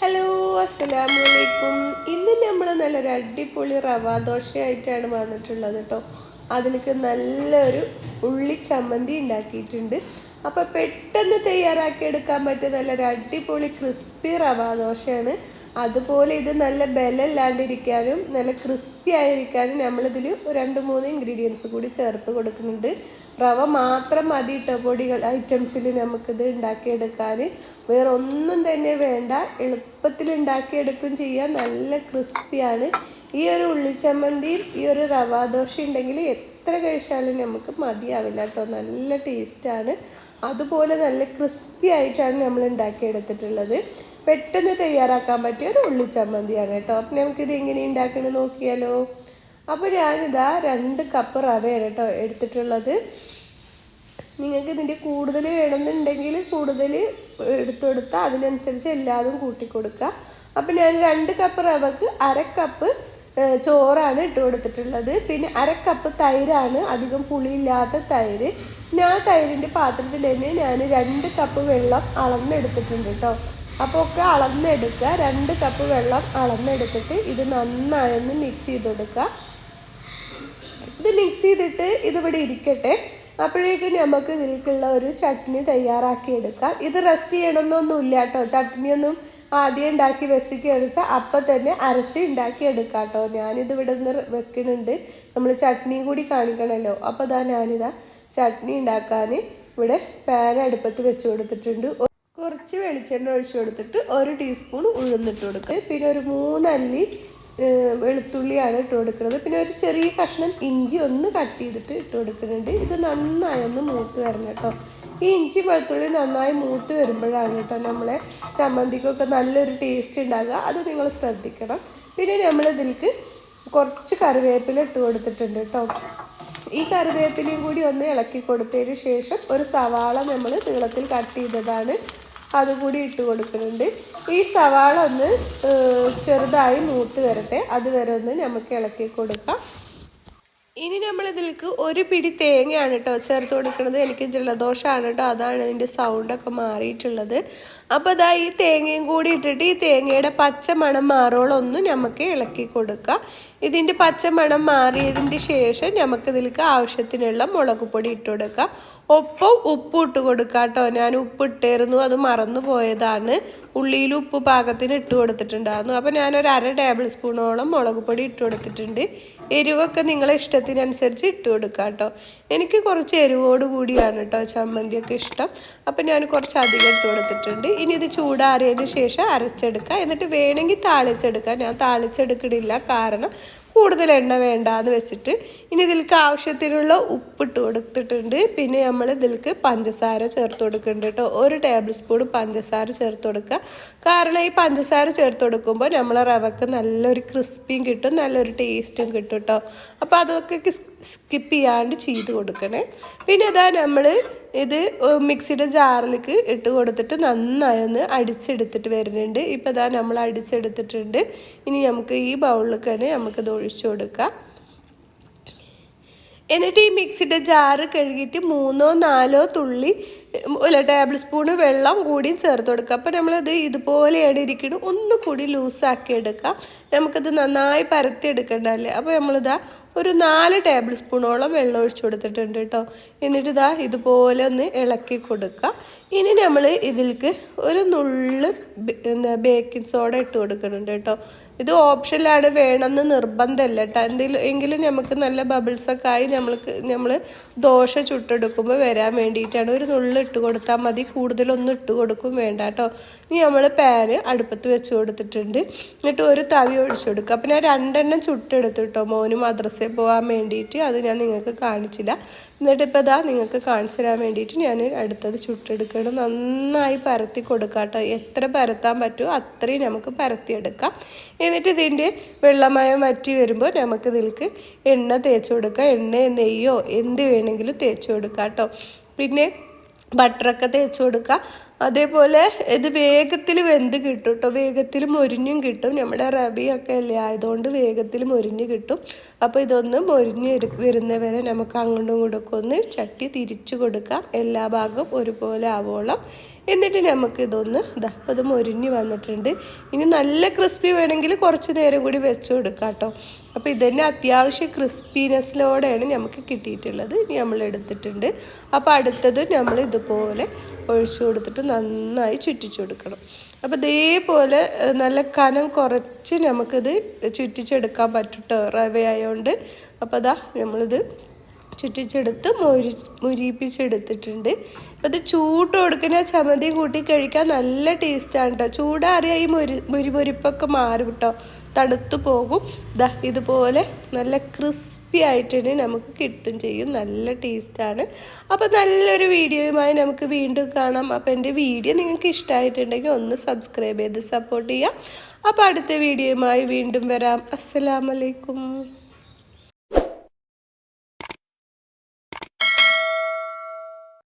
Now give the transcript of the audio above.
Hello അസ്സലാമു അലൈക്കും ഇന്ന് നമ്മൾ നല്ലൊരു അടിപൊളി റവ ദോശയായിട്ടാണ് വന്നിട്ടുള്ളത് കേട്ടോ അതിലേക്ക് നല്ലൊരു ഉള്ളി ചമ്മന്തി ഉണ്ടാക്കിയിട്ടുണ്ട്. അപ്പോൾ പെട്ടെന്ന് തയ്യാറാക്കി എടുക്കാൻ പറ്റിയ നല്ലൊരു അടിപൊളി ക്രിസ്പി റവ ദോശയാണ്. അതുപോലെ ഇത് നല്ല ബലല്ലാണ്ടിരിക്കാനും നല്ല ക്രിസ്പി ആയിരിക്കാനും നമ്മളിതിൽ രണ്ട് മൂന്ന് ഇൻഗ്രീഡിയൻസ് കൂടി ചേർത്ത് കൊടുക്കുന്നുണ്ട്. റവ മാത്രം മതി ഇട്ട പൊടികൾ ഐറ്റംസിൽ നമുക്കിത് ഉണ്ടാക്കിയെടുക്കാൻ. വേറെ ഒന്നും തന്നെ വേണ്ട. എളുപ്പത്തിൽ ഉണ്ടാക്കിയെടുക്കും ചെയ്യാൻ നല്ല ക്രിസ്പിയാണ്. ഈ ഒരു ഉള്ളിച്ചമ്മന്തിയും ഈ ഒരു റവാദോഷ ഉണ്ടെങ്കിൽ എത്ര കഴിച്ചാലും നമുക്ക് മതിയാവില്ല കേട്ടോ. നല്ല ടേസ്റ്റാണ്. അതുപോലെ നല്ല ക്രിസ്പി ആയിട്ടാണ് നമ്മൾ ഉണ്ടാക്കിയെടുത്തിട്ടുള്ളത്. പെട്ടെന്ന് തയ്യാറാക്കാൻ പറ്റിയ ഒരു ഉള്ളിച്ചമ്മന്തിയാണ് കേട്ടോ. അപ്പം നമുക്കിത് എങ്ങനെ ഉണ്ടാക്കണമെന്ന് നോക്കിയാലോ. അപ്പോൾ ഞാനിതാ രണ്ട് കപ്പ് റവയാണ് കേട്ടോ എടുത്തിട്ടുള്ളത്. നിങ്ങൾക്ക് ഇതിന്റെ കൂടുതൽ വേണമെന്നുണ്ടെങ്കിൽ കൂടുതൽ എടുത്തെടുത്താൽ അതിനനുസരിച്ച് എല്ലാതും കൂട്ടി കൊടുക്കുക അപ്പം ഞാൻ രണ്ട് കപ്പ് റവക്ക് അര കപ്പ് ചോറാണ് ഇട്ട് കൊടുത്തിട്ടുള്ളത്. പിന്നെ അര കപ്പ് തൈരാണ് അധികം പുളിയില്ലാത്ത തൈര്. ഞാൻ തൈരിന്റെ പാത്രത്തിൽ തന്നെ ഞാൻ രണ്ട് കപ്പ് വെള്ളം അളന്നെടുത്തിട്ടുണ്ട് കേട്ടോ. അപ്പോൾ ഒക്കെ അളന്നെടുക്കുക. രണ്ട് കപ്പ് വെള്ളം അളന്നെടുത്തിട്ട് ഇത് നന്നായൊന്ന് മിക്സ് ചെയ്ത് കൊടുക്കുക. ഇത് മിക്സ് ചെയ്തിട്ട് ഇതിവിടെ ഇരിക്കട്ടെ. അപ്പോഴേക്കും നമുക്ക് ഇതിലേക്കുള്ള ഒരു ചട്നി തയ്യാറാക്കി എടുക്കാം ഇത് റെസ്റ്റ് ചെയ്യണമെന്നൊന്നുമില്ല കേട്ടോ. ചട്നിയൊന്നും ആദ്യം ഉണ്ടാക്കി വെച്ചിരിക്കുകയാണ് വെച്ചാൽ അപ്പം തന്നെ അരച്ച് ഉണ്ടാക്കി എടുക്കാം കേട്ടോ. ഞാനിത് ഇവിടെ നിന്ന് വെക്കുന്നുണ്ട്. നമ്മൾ ചട്നിയും കൂടി കാണിക്കണമല്ലോ അപ്പോൾ ഇതാ ഞാനിതാ ചട്നി ഉണ്ടാക്കാൻ ഇവിടെ പാൻ അടുപ്പത്ത് വെച്ച് കൊടുത്തിട്ടുണ്ട്. കുറച്ച് വെളിച്ചെണ്ണ ഒഴിച്ചു കൊടുത്തിട്ട് ഒരു ടീസ്പൂൺ ഉഴുന്നിട്ട് കൊടുക്കുക പിന്നെ ഒരു മൂന്നല്ലി വെളുത്തുള്ളിയാണ് ഇട്ട് കൊടുക്കുന്നത്. പിന്നെ ഒരു ചെറിയ കഷ്ണം ഇഞ്ചി ഒന്ന് കട്ട് ചെയ്തിട്ട് ഇട്ട് കൊടുക്കുന്നുണ്ട്. ഇത് നന്നായി ഒന്ന് മൂത്ത് വരണം കേട്ടോ. ഈ ഇഞ്ചി വെളുത്തുള്ളി നന്നായി മൂത്ത് വരുമ്പോഴാണ് കേട്ടോ നമ്മളെ ചമ്മന്തിക്കൊക്കെ നല്ലൊരു ടേസ്റ്റ് ഉണ്ടാകുക അത് നിങ്ങൾ ശ്രദ്ധിക്കണം. പിന്നെ നമ്മൾ ഇതിലേക്ക് കുറച്ച് കറിവേപ്പില ഇട്ട് കൊടുത്തിട്ടുണ്ട് കേട്ടോ. ഈ കറിവേപ്പിലയും കൂടി ഒന്ന് ഇളക്കി കൊടുത്തതിന് ശേഷം ഒരു സവാള നമ്മൾ നീളത്തിൽ കട്ട് ചെയ്തതാണ്. അതുകൂടി ഇട്ട് കൊടുക്കുന്നുണ്ട്. ഈ സവാള ഒന്ന് ചെറുതായി മൂത്ത് വരട്ടെ. അതുവരെ ഒന്ന് നമുക്ക് ഇളക്കി കൊടുക്കാം. ഇനി നമ്മൾ ഇതിലേക്ക് ഒരു പിടി തേങ്ങയാണ് കേട്ടോ ചേർത്ത് കൊടുക്കുന്നത് എനിക്ക് ജലദോഷമാണ് കേട്ടോ അതാണ് ഇതിന്റെ സൗണ്ടൊക്കെ മാറിയിട്ടുള്ളത്. അപ്പോൾ അതാ ഈ തേങ്ങയും കൂടി ഇട്ടിട്ട് ഈ തേങ്ങയുടെ പച്ച മണം മാറോളൊന്ന് നമുക്ക് ഇളക്കി കൊടുക്കാം. ഇതിന്റെ പച്ച മണം മാറിയതിന്റെ ശേഷം നമുക്ക് ഇതിലേക്ക് ആവശ്യത്തിനുള്ള മുളക് പൊടി ഇട്ട് കൊടുക്കാം. ഒപ്പം ഉപ്പ് ഇട്ട് കൊടുക്കാം കേട്ടോ ഞാൻ ഉപ്പ് ഇട്ടായിരുന്നു അത് മറന്നു പോയതാണ്. ഉള്ളിയിൽ ഉപ്പ് പാകത്തിന് ഇട്ട് കൊടുത്തിട്ടുണ്ടായിരുന്നു. അപ്പോൾ ഞാനൊരു അര ടേബിൾ സ്പൂണോളം മുളക് പൊടി ഇട്ട് കൊടുത്തിട്ടുണ്ട്. എരിവൊക്കെ നിങ്ങളെ ഇഷ്ടത്തിനനുസരിച്ച് ഇട്ട് കൊടുക്കുക കേട്ടോ. എനിക്ക് കുറച്ച് എരിവോട് കൂടിയാണ് കേട്ടോ ചമ്മന്തിയൊക്കെ ഇഷ്ടം. അപ്പം ഞാൻ കുറച്ച് അധികം ഇട്ട് കൊടുത്തിട്ടുണ്ട്. ഇനി ഇത് ചൂടാറിയതിന് ശേഷം അരച്ചെടുക്കുക എന്നിട്ട് വേണമെങ്കിൽ താളിച്ചെടുക്കുക ഞാൻ താളിച്ചെടുക്കണില്ല. കാരണം കൂടുതൽ എണ്ണ വേണ്ട എന്ന് വെച്ചിട്ട് ഇനി ഇതിൽക്ക് ആവശ്യത്തിനുള്ള ഉപ്പിട്ട് കൊടുത്തിട്ടുണ്ട്. പിന്നെ നമ്മൾ ഇതിൽക്ക് പഞ്ചസാര ചേർത്ത് കൊടുക്കുന്നുണ്ട് കേട്ടോ. ഒരു ടേബിൾ സ്പൂൺ പഞ്ചസാര ചേർത്ത് കൊടുക്കുക കാരണം ഈ പഞ്ചസാര ചേർത്ത് കൊടുക്കുമ്പോൾ നമ്മളെ റവക്ക് നല്ലൊരു ക്രിസ്പിയും കിട്ടും നല്ലൊരു ടേസ്റ്റും കിട്ടും കേട്ടോ. അപ്പോൾ അതൊക്കെ സ്കിപ്പ് ചെയ്യാണ്ട് ചെയ്ത് കൊടുക്കണേ. പിന്നെ ഇതാ നമ്മൾ ഇത് മിക്സിയുടെ ജാറിലേക്ക് ഇട്ട് കൊടുത്തിട്ട് നന്നായി ഒന്ന് അടിച്ചെടുത്തിട്ട് വരുന്നുണ്ട്. ഇപ്പോൾ ഇതാ നമ്മൾ അടിച്ചെടുത്തിട്ടുണ്ട്. ഇനി നമുക്ക് ഈ ബൗളിലേക്ക് തന്നെ നമുക്കിത് ഒഴിച്ചു കൊടുക്കാം. എന്നിട്ട് ഈ മിക്സിയുടെ ജാറ് കഴുകിയിട്ട് മൂന്നോ നാലോ തുള്ളി ഒരു ടേബിൾ സ്പൂൺ വെള്ളം കൂടിയും ചേർത്ത് കൊടുക്കുക അപ്പോൾ നമ്മളത് ഇതുപോലെയാണ് ഇരിക്കുന്നത്. ഒന്നുകൂടി ലൂസാക്കി എടുക്കാം. നമുക്കത് നന്നായി പരത്തി എടുക്കണ്ടല്ലേ? അപ്പോൾ നമ്മളിതാ ഒരു നാല് ടേബിൾ സ്പൂണോളം വെള്ളം ഒഴിച്ചു കൊടുത്തിട്ടുണ്ട് കേട്ടോ എന്നിട്ട് ഇതാ ഇതുപോലെ ഒന്ന് ഇളക്കി കൊടുക്കുക ഇനി നമ്മൾ ഇതിൽക്ക് ഒരു നുള്ള് എന്താ ബേക്കിംഗ് സോഡ ഇട്ട് കൊടുക്കുന്നുണ്ട് കേട്ടോ ഇത് ഓപ്ഷനിലാണ് വേണമെന്ന് നിർബന്ധമല്ല കേട്ടോ എന്തെങ്കിലും എങ്കിലും നമുക്ക് നല്ല ബബിൾസൊക്കെ ആയി നമ്മൾക്ക് നമ്മൾ ദോശ ചുട്ടെടുക്കുമ്പോൾ വരാൻ വേണ്ടിയിട്ടാണ്. ഒരു നുള്ള് ഇട്ട് കൊടുത്താൽ മതി. കൂടുതലൊന്നും ഇട്ട് കൊടുക്കും വേണ്ട കേട്ടോ ഇനി നമ്മൾ പാന് അടുപ്പത്ത് വെച്ച് കൊടുത്തിട്ടുണ്ട്. എന്നിട്ട് ഒരു തവി ഒഴിച്ചു കൊടുക്കുക അപ്പം ഞാൻ രണ്ടെണ്ണം ചുട്ടെടുത്തു കേട്ടോ മോന് മദ്രസയിൽ പോകാൻ വേണ്ടിയിട്ട് അത് ഞാൻ നിങ്ങൾക്ക് കാണിച്ചില്ല. എന്നിട്ട് ഇപ്പോൾ ഇതാ നിങ്ങൾക്ക് കാണിച്ചു തരാൻ വേണ്ടിയിട്ട് ഞാൻ അടുത്തത് ചുട്ടെടുക്കണം. നന്നായി പരത്തി കൊടുക്കാം കേട്ടോ എത്ര പരത്താൻ പറ്റുമോ അത്രയും നമുക്ക് പരത്തിയെടുക്കാം. എന്നിട്ട് ഇതിന്റെ വെള്ളമയം വറ്റി വരുമ്പോൾ നമുക്ക് ഇതിൽക്ക് എണ്ണ തേച്ച് കൊടുക്കാം. എണ്ണ നെയ്യോ എന്ത് വേണമെങ്കിലും തേച്ച് കൊടുക്കാം കേട്ടോ. പിന്നെ ബട്ടറൊക്കെ തേച്ച് കൊടുക്കുക അതേപോലെ ഇത് വേഗത്തിൽ വെന്ത് കിട്ടും കേട്ടോ വേഗത്തിൽ മൊരിഞ്ഞും കിട്ടും. നമ്മുടെ റബിയൊക്കെ അല്ലേ? ആയതുകൊണ്ട് വേഗത്തിൽ മൊരിഞ്ഞ് കിട്ടും. അപ്പോൾ ഇതൊന്ന് മൊരിഞ്ഞ് വരു- വരുന്നവരെ നമുക്ക് അങ്ങോട്ടും കൊടുക്കൊന്ന് ഒന്ന് ചട്ടി തിരിച്ചു കൊടുക്കാം. എല്ലാ ഭാഗവും ഒരുപോലെ ആവോളം. എന്നിട്ട് നമുക്ക് ഇതൊന്ന് ഇതാ അപ്പോൾ ഇത് മൊരിഞ്ഞ് വന്നിട്ടുണ്ട്. ഇനി നല്ല ക്രിസ്പി വേണമെങ്കിൽ കുറച്ച് നേരം കൂടി വെച്ച് കൊടുക്കാം കേട്ടോ അപ്പോൾ ഇതന്നെ അത്യാവശ്യം ക്രിസ്പിനെസ്സിലോടെയാണ് നമുക്ക് കിട്ടിയിട്ടുള്ളത്. ഇനി നമ്മൾ എടുത്തിട്ടുണ്ട്. അപ്പോൾ അടുത്തത് നമ്മൾ ഇതുപോലെ ഒഴിച്ചു കൊടുത്തിട്ട് നന്നായി ചുറ്റിച്ചു കൊടുക്കണം. അപ്പോൾ ഇതേപോലെ നല്ല കനം കുറച്ച് നമുക്കിത് ചുറ്റിച്ചെടുക്കാൻ പറ്റും. കേട്ടോ റവ ആയതുകൊണ്ട് അപ്പോൾ അതാ നമ്മളിത് ചുറ്റിച്ചെടുത്ത് മൊരി മുരിപ്പിച്ചെടുത്തിട്ടുണ്ട്. അപ്പോൾ ഇത് ചൂട് കൊടുക്കുന്ന ചമ്മന്തി കൂട്ടി കഴിക്കാൻ നല്ല ടേസ്റ്റാണ് കേട്ടോ ചൂടാറിയ ഈ മുരി മുരി മുരിപ്പൊക്കെ മാറും കേട്ടോ തണുത്തു പോകും. ദാ ഇതുപോലെ നല്ല ക്രിസ്പി ആയിട്ട് തന്നെ നമുക്ക് കിട്ടും ചെയ്യും. നല്ല ടേസ്റ്റാണ്. അപ്പോൾ നല്ലൊരു വീഡിയോയുമായി നമുക്ക് വീണ്ടും കാണാം. അപ്പോൾ എന്റെ വീഡിയോ നിങ്ങൾക്ക് ഇഷ്ടമായിട്ടുണ്ടെങ്കിൽ ഒന്ന് സബ്സ്ക്രൈബ് ചെയ്ത് സപ്പോർട്ട് ചെയ്യാം അപ്പോൾ അടുത്ത വീഡിയോയുമായി വീണ്ടും വരാം. അസ്സലാമലൈക്കും.